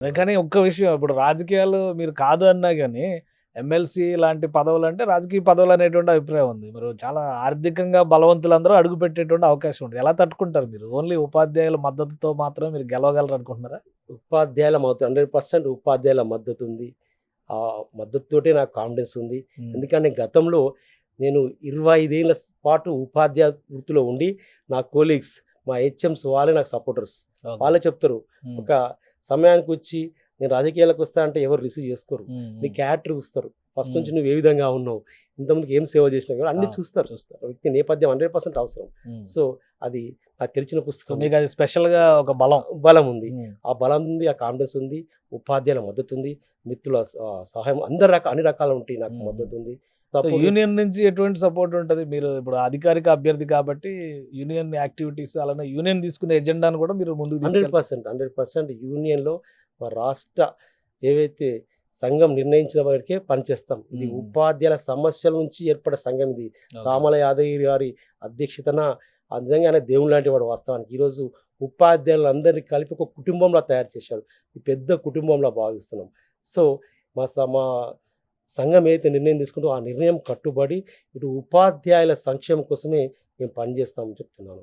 కానీ ఒక్క విషయం ఇప్పుడు రాజకీయాలు మీరు కాదు అన్నా కానీ ఎమ్మెల్సీ లాంటి పదవులు అంటే రాజకీయ పదవులు అనేటువంటి అభిప్రాయం ఉంది. మీరు చాలా ఆర్థికంగా బలవంతులందరూ అడుగు పెట్టేటువంటి అవకాశం ఉంటుంది. ఎలా తట్టుకుంటారు మీరు? ఓన్లీ ఉపాధ్యాయుల మద్దతుతో మాత్రమే మీరు గెలవగలరు అనుకుంటున్నారా? ఉపాధ్యాయుల మద్దతు హండ్రెడ్ పర్సెంట్ ఉపాధ్యాయుల మద్దతు ఉంది. ఆ మద్దతుతోటే నాకు కాన్ఫిడెన్స్ ఉంది. ఎందుకంటే గతంలో నేను ఇరవై ఐదేళ్ళ పాటు ఉపాధ్యాయ వృత్తిలో ఉండి నా కోలీగ్స్ మా హెచ్ఎంస్ వాళ్ళే నాకు సపోర్టర్స్. వాళ్ళే చెప్తారు. ఒక సమయానికి వచ్చి నేను రాజకీయాలకు వస్తా అంటే ఎవరు రిసీవ్ చేసుకోరు. నీ. క్యారెక్టర్ చూస్తారు. ఫస్ట్. నుంచి నువ్వు ఏ విధంగా ఉన్నావు? ఇంతమందికి ఏం సేవ చేసినావు? అన్ని చూస్తారు. చూస్తారు. వ్యక్తి నేపథ్యం హండ్రెడ్ పర్సెంట్ అవసరం. సో అది నాకు తెలిసిన సో పుస్తకం మీకు అది స్పెషల్గా ఒక బలం. బలం ఉంది. ఆ బలం ఉంది ఆ కాన్ఫిడెన్స్ ఉంది ఉపాధ్యాయుల మద్దతు ఉంది మిత్రుల సహాయం అందరి రకాల అన్ని రకాలు ఉంటాయి నాకు. మద్దతు ఉంది. యూనియన్ నుంచి ఎటువంటి సపోర్ట్ ఉంటుంది? మీరు ఇప్పుడు అధికారిక అభ్యర్థి కాబట్టి యూనియన్ యాక్టివిటీస్ అలానే యూనియన్ తీసుకునే ఎజెండాను కూడా మీరు ముందుకు హండ్రెడ్ పర్సెంట్ హండ్రెడ్ పర్సెంట్ యూనియన్లో మా రాష్ట్ర ఏవైతే సంఘం నిర్ణయించిన వారికే పనిచేస్తాం. ఇది. ఉపాధ్యాయుల సమస్యల నుంచి ఏర్పడే సంఘం ఇది. సామల యాదగిరి గారి అధ్యక్షతన నిజంగా ఆయన దేవుడు లాంటి వాడు వాస్తవానికి. ఈరోజు ఉపాధ్యాయులందరినీ కలిపి ఒక కుటుంబంలో తయారు చేశాడు ఈ పెద్ద కుటుంబంలో భావిస్తున్నాం. సో మా స- మా సంఘం ఏదైతే నిర్ణయం తీసుకుంటో ఆ నిర్ణయం కట్టుబడి ఇటు ఉపాధ్యాయుల సంక్షేమం కోసమే మేము పనిచేస్తామని చెప్తున్నాను.